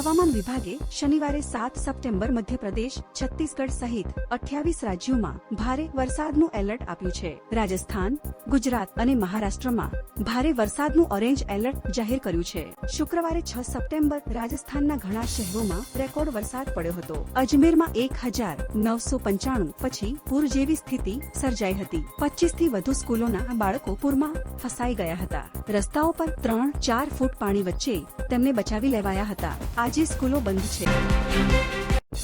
હવામાન વિભાગે શનિવારે સાત સપ્ટેમ્બર મધ્યપ્રદેશ, છત્તીસગઢ સહિત અઠ્યાવીસ રાજ્યોમાં ભારે વરસાદનું એલર્ટ આપ્યું છે. રાજસ્થાન, ગુજરાત અને મહારાષ્ટ્રમાં ભારે વરસાદનું ઓરેન્જ એલર્ટ જાહેર કર્યું છે. શુક્રવારે છ સપ્ટેમ્બર રાજસ્થાનના ઘણા શહેરોમાં રેકોર્ડ વરસાદ પડ્યો હતો. અજમેરમાં એક હજાર નવસો પંચાણું પછી પૂર જેવી સ્થિતિ સર્જાઈ હતી. પચીસથી વધુ સ્કૂલોના બાળકો પૂરમાં ફસાઈ ગયા હતા. રસ્તાઓ પર ત્રણ ચાર ફૂટ પાણી વચ્ચે તેમને બચાવી લેવાયા હતા. આજે સ્કૂલો બંધ છે.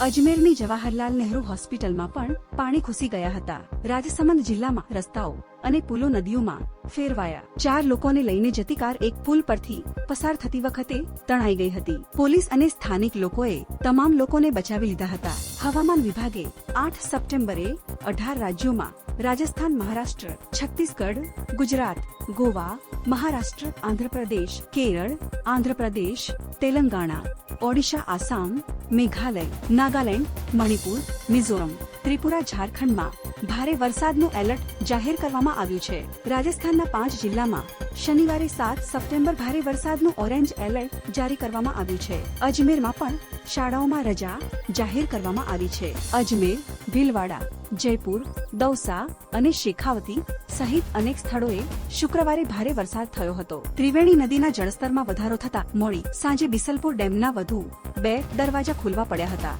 અજમેરની જવાહરલાલ નહેરુ હોસ્પિટલમાં પણ પાણી ઘૂસી ગયા હતા. રાજસમંદ જિલ્લામાં રસ્તાઓ અને પુલો નદીઓમાં ફેરવાયા. ચાર લોકોને લઈને જતી કાર એક પુલ પરથી પસાર થતી વખતે તણાઈ ગઈ હતી. પોલીસ અને સ્થાનિક લોકોએ તમામ લોકોને બચાવી લીધા હતા. હવામાન વિભાગે આઠ સપ્ટેમ્બરે અઢાર રાજ્યોમાં રાજસ્થાન, મહારાષ્ટ્ર, છત્તીસગઢ, ગુજરાત, ગોવા, મહારાષ્ટ્ર, આંધ્રપ્રદેશ, કેરળ, આંધ્રપ્રદેશ, તેલંગાણા ওড়িশা আসাম মেঘালয় নাগাল্যান্ড মণিপুর মিজোরাম ત્રિપુરા ઝારખંડમાં ભારે વરસાદનું એલર્ટ જાહેર કરવામાં આવ્યું છે. રાજસ્થાનના પાંચ જિલ્લામાં શનિવારે સાત, સપ્ટેમ્બર ભારે વરસાદનું ઓરેન્જ એલર્ટ જારી કરવામાં આવ્યું છે. અજમેરમાં પણ શાળાઓમાં રજા જાહેર કરવામાં આવી છે. અજમેર, ભીલવાડા, જયપુર, દૌસા અને શેખાવતી સહિત અનેક સ્થળોએ શુક્રવારે ભારે વરસાદ થયો હતો. ત્રિવેણી નદીના જળસ્તરમાં વધારો થતા મોડી સાંજે બિસલપુર ડેમના વધુ બે દરવાજા ખુલવા પડ્યા હતા.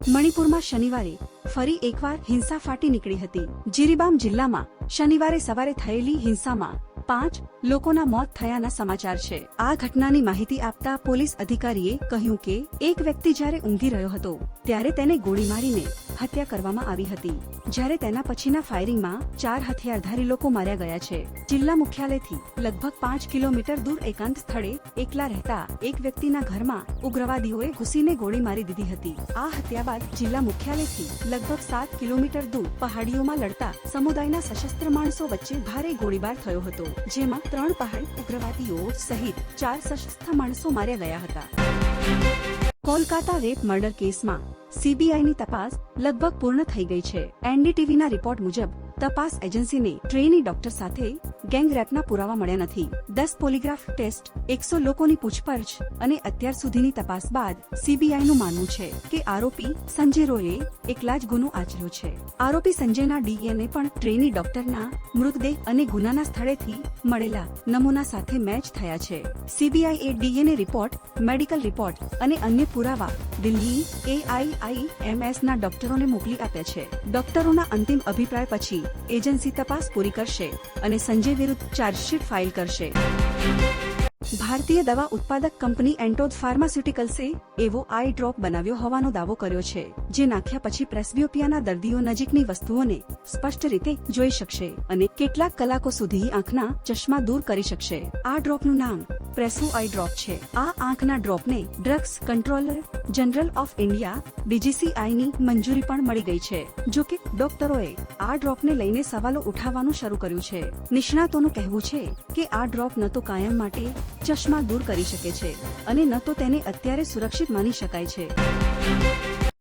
મણિપુરમાં શનિવારે ફરી એકવાર હિંસા ફાટી નીકળી હતી. જીરીબામ જિલ્લામાં શનિવારે સવારે થયેલી હિંસામાં પાંચ લોકોના મોત થયાના સમાચાર છે. આ ઘટનાની માહિતી આપતા પોલીસ અધિકારીએ કહ્યું કે, એક વ્યક્તિ જ્યારે ઊંઘી રહ્યો હતો, ત્યારે તેને ગોળી મારીને હત્યા કરવામાં આવી હતી. જ્યારે તેના પછીના ફાયરિંગમાં ચાર હથિયારધારી લોકો માર્યા ગયા છે. જિલ્લા મુખ્યાલયથી લગભગ પાંચ કિલોમીટર દૂર એકાંત સ્થળે એકલા રહેતા એક વ્યક્તિના ઘરમાં ઉગ્રવાદીઓએ ઘૂસીને ગોળી મારી દીધી હતી. આ હત્યા બાદ જિલ્લા મુખ્યાલયથી લગભગ સાત કિલોમીટર દૂર પહાડીઓમાં લડતા સમુદાયના સશસ્ત્ર માણસો વચ્ચે ભારે ગોળીબાર થયો હતો. જેમાં ત્રણ પહાડી ઉગ્રવાદીઓ સહિત ચાર સશસ્ત્ર માણસો માર્યા ગયા હતા. કોલકાતા રેપ મર્ડર કેસમાં સીબીઆઈની તપાસ લગભગ પૂર્ણ થઈ ગઈ છે. એનડીટીવીના રિપોર્ટ મુજબ તપાસ એજન્સીને ટ્રેની ડોક્ટર સાથે ગેંગ રેપના પુરાવા મળ્યા નથી. દસ પોલીગ્રાફ ટેસ્ટ, એકસો લોકોની પૂછપરછ અને અત્યાર સુધીની તપાસ બાદ સીબીઆઈનું માનવું છે કે આરોપી સંજય રોયે એકલા જ ગુનો આચર્યો છે. આરોપી સંજયના ડીએનએ પણ ટ્રેની ડોક્ટરના મૃતદેહ અને ગુનાના સ્થળેથી મળેલા નમૂના સાથે મેચ થયા છે. સીબીઆઈએ ડીએનએ રિપોર્ટ, મેડિકલ રિપોર્ટ અને અન્ય પુરાવા દિલ્હી એઆઈઆઈએમએસ ના ડોક્ટરોને મોકલી આપ્યા છે. ડોક્ટરોના અંતિમ અભિપ્રાય પછી એજન્સી તપાસ પૂરી કરશે અને સંજય વિરુદ્ધ ચાર્જશીટ ફાઇલ કરશે. ભારતીય દવા ઉત્પાદક કંપની એન્ટોદ ફાર્માસ્યુટિકલ્સે એવો આઈ ડ્રોપ બનાવ્યો હોવાનો દાવો કર્યો છે, જે નાખ્યા પછી પ્રેસ્બ્યોપિયાના દર્દીઓ નજીકની વસ્તુઓને સ્પષ્ટ રીતે જોઈ શકશે અને કેટલાક કલાકો સુધી આંખના ચશ્મા દૂર કરી શકશે. આ ડ્રોપનું નામ પ્રેસો આઈ ડ્રોપ છે. આ આંખના ડ્રોપને drugs controller general of India ડીજીસીઆઈની મંજૂરી પણ મળી ગઈ છે. જો કે, ડોક્ટરોએ આ ડ્રોપને લઈને સવાલો ઉઠાવવાનું શરૂ કર્યું છે. નિષ્ણાતોનું કહેવું છે કે આ ડ્રોપ ન તો કાયમ માટે ચશ્મા દૂર કરી શકે છે અને ન તો તેને અત્યારે સુરક્ષિત માની શકાય છે.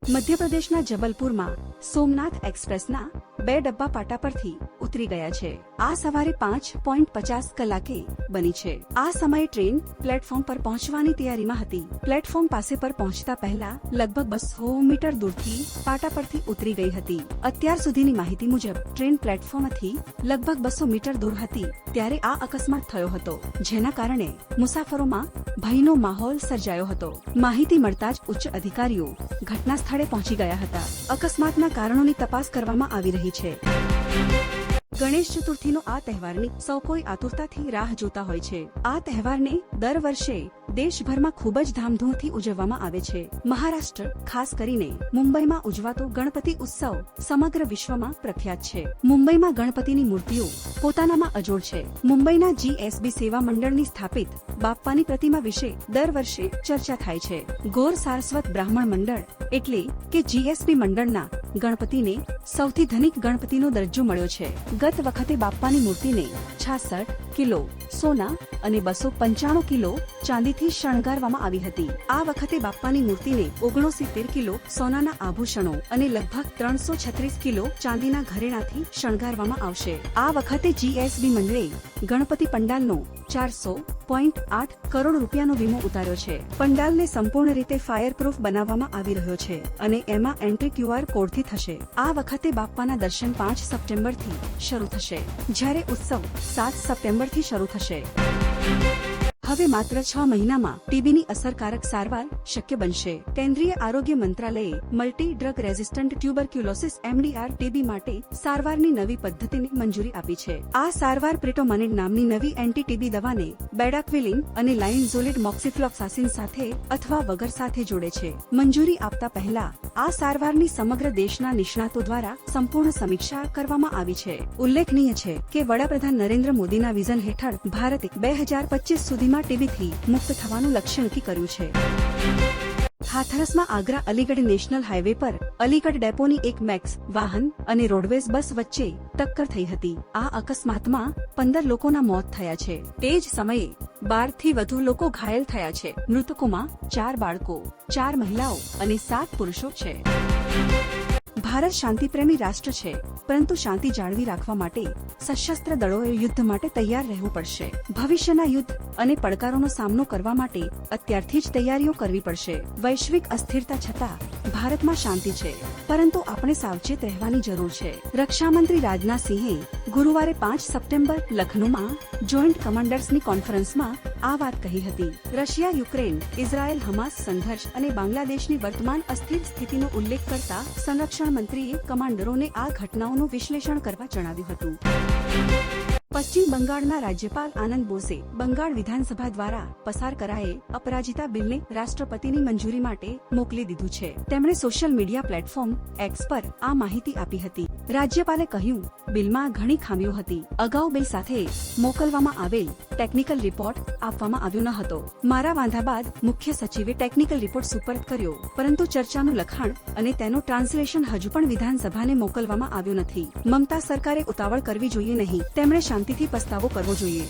મધ્યપ્રદેશના જબલપુરમાં સોમનાથ એક્સપ્રેસના બે ડબ્બા પાટા પરથી ઉતરી ગયા છે. આ સવારે પાંચ પોઈન્ટ પચાસ કલાકે બની છે. આ સમયે ટ્રેન પ્લેટફોર્મ પર પહોંચવાની તૈયારીમાં હતી. પ્લેટફોર્મ પાસે પર પહોંચતા પહેલા લગભગ બસો મીટર દૂરથી પાટા પરથી ઉતરી ગઈ હતી. અત્યાર સુધીની માહિતી મુજબ, ટ્રેન પ્લેટફોર્મથી લગભગ બસો મીટર દૂર હતી, ત્યારે આ અકસ્માત થયો હતો, જેના કારણે મુસાફરોમાં ભયનો માહોલ સર્જાયો હતો. માહિતી મળતા જ ઉચ્ચ અધિકારીઓ ઘટના સ્થળે પહોંચી ગયા હતા. અકસ્માતના કારણોની તપાસ કરવામાં આવી રહી છે. ગણેશ ચતુર્થીનો આ તહેવારની સૌ કોઈ આતુરતાથી રાહ જોતા હોય છે. આ તહેવારને દર વર્ષે દેશભરમાં ખૂબ જ ધામધૂમથી ઉજવવામાં આવે છે. મહારાષ્ટ્ર, ખાસ કરીને મુંબઈમાં ઉજવાતો ગણપતિ ઉત્સવ સમગ્ર વિશ્વમાં પ્રખ્યાત છે. મુંબઈમાં ગણપતિની મૂર્તિઓ પોતાનામાં અજોડ છે. મુંબઈના જીએસબી સેવા મંડળની સ્થાપિત બાપ્પાની પ્રતિમા વિશે દર વર્ષે ચર્ચા થાય છે. ગોર સારસ્વત બ્રાહ્મણ મંડળ એટલે કે જીએસબી મંડળના ગણપતિને સૌથી ધનિક ગણપતિનો દરજ્જો મળ્યો છે. ગત વખતે બાપ્પાની મૂર્તિને છાસઠ કિલો સોના અને બસો પંચાણું કિલો ચાંદીથી શણગારવામાં આવી હતી. આ વખતે બાપ્પાની મૂર્તિને ઓગણસિત્તેર કિલો સોનાના આભૂષણો અને લગભગ ત્રણસો છત્રીસ કિલો ચાંદીના ઘરેણાથી શણગારવામાં આવશે. આ વખતે જીએસબી મંડળે ગણપતિ પંડાલનો ચારસો પોઈન્ટ આઠ કરોડ રૂપિયાનો વીમો ઉતાર્યો છે. પંડાલને સંપૂર્ણ રીતે ફાયર પ્રૂફ બનાવવામાં આવી રહ્યો છે અને એમાં એન્ટ્રી ક્યુઆર કોડથી થશે. આ વખતે બાપ્પાના દર્શન પાંચ સપ્ટેમ્બરથી શરૂ થશે. જ્યારે ઉત્સવ સાત સપ્ટેમ્બરથી શરૂ થશે. હવે માત્ર છ મહિનામાં ટીબીની અસરકારક સારવાર શક્ય બનશે. કેન્દ્રીય આરોગ્ય મંત્રાલયે multi drug resistant tuberculosis MDR TB માટે સારવારની નવી પદ્ધતિને મંજૂરી આપી છે. આ સારવાર પ્રિટોમાનિડ નામની નવી એન્ટી ટીબી દવાને બેડાક્વિલિન અને લાઇનઝોલિડ મોક્સિફ્લોક્સાસિન સાથે અથવા વગર સાથે જોડે છે. મંજૂરી આપતા પહેલા આ સારવારની સમગ્ર દેશના નિષ્ણાતો દ્વારા સંપૂર્ણ સમીક્ષા કરવામાં આવી છે. ઉલ્લેખનીય છે કે વડાપ્રધાન નરેન્દ્ર મોદીના વિઝન હેઠળ ભારતે બે હજાર પચીસ સુધીમાં ટીબીથી મુક્ત થવાનું લક્ષ્ય નક્કી કર્યું છે. હાથરસમાં આગ્રા અલીગઢ નેશનલ હાઈવે પર અલીગઢ ડેપોની એક મેક્સ વાહન અને રોડવેઝ બસ વચ્ચે ટક્કર થઈ હતી. આ અકસ્માતમાં પંદર લોકોના મોત થયા છે. તે જ સમયે બારથી વધુ લોકો ઘાયલ થયા છે. મૃતકોમાં ચાર બાળકો, ચાર મહિલાઓ અને સાત પુરુષો છે. ભારત શાંતિપ્રેમી રાષ્ટ્ર છે, પરંતુ શાંતિ જાળવી રાખવા માટે સશસ્ત્ર દળોએ યુદ્ધ માટે તૈયાર રહેવું પડશે. ભવિષ્યના યુદ્ધ અને પડકારોનો સામનો કરવા માટે અત્યારથી જ તૈયારીઓ કરવી પડશે. વૈશ્વિક અસ્થિરતા છતાં ભારતમાં શાંતિ છે, પરંતુ આપણે સાવચેત રહેવાની જરૂર છે. રક્ષામંત્રી રાજનાથસિંહે ગુરુવારે પાંચ સપ્ટેમ્બર લખનૌમાં જોઈન્ટ કમાન્ડર્સની કોન્ફરન્સમાં આ વાત કહી હતી. રશિયા, યુક્રેન, ઇઝરાયેલ, હમાસ સંઘર્ષ અને બાંગ્લાદેશની વર્તમાન અસ્થિર સ્થિતિનો ઉલ્લેખ કરતા સંરક્ષણ મંત્રીએ કમાન્ડરોને આ ઘટનાઓનું વિશ્લેષણ કરવા જણાવ્યું હતું. પશ્ચિમ બંગાળના રાજ્યપાલ આનંદ બોસે બંગાળ વિધાનસભા દ્વારા પસાર કરાયે અપરાજિતા બિલને રાષ્ટ્રપતિની મંજૂરી માટે મોકલી દીધું છે. તેમણે સોશિયલ મીડિયા પ્લેટફોર્મ એક્સ પર આ માહિતી આપી હતી. રાજ્યપાલે કહ્યું, બિલમાં ઘણી ખામીઓ હતી. અગાઉ બિલ સાથે મોકલવામાં આવેલ ટેકનિકલ રિપોર્ટ આપવામાં આવ્યો ન હતો. મારા વાંધા બાદ મુખ્ય સચિવે ટેકનિકલ રિપોર્ટ સુપરત કર્યો, પરંતુ ચર્ચાનું લખાણ અને તેનું ટ્રાન્સલેશન હજુ પણ વિધાનસભાને મોકલવામાં આવ્યું નથી. મમતા સરકારે ઉતાવળ કરવી જોઈએ નહીં. તેમણે શાંતિથી પસ્તાવો કરવો જોઈએ.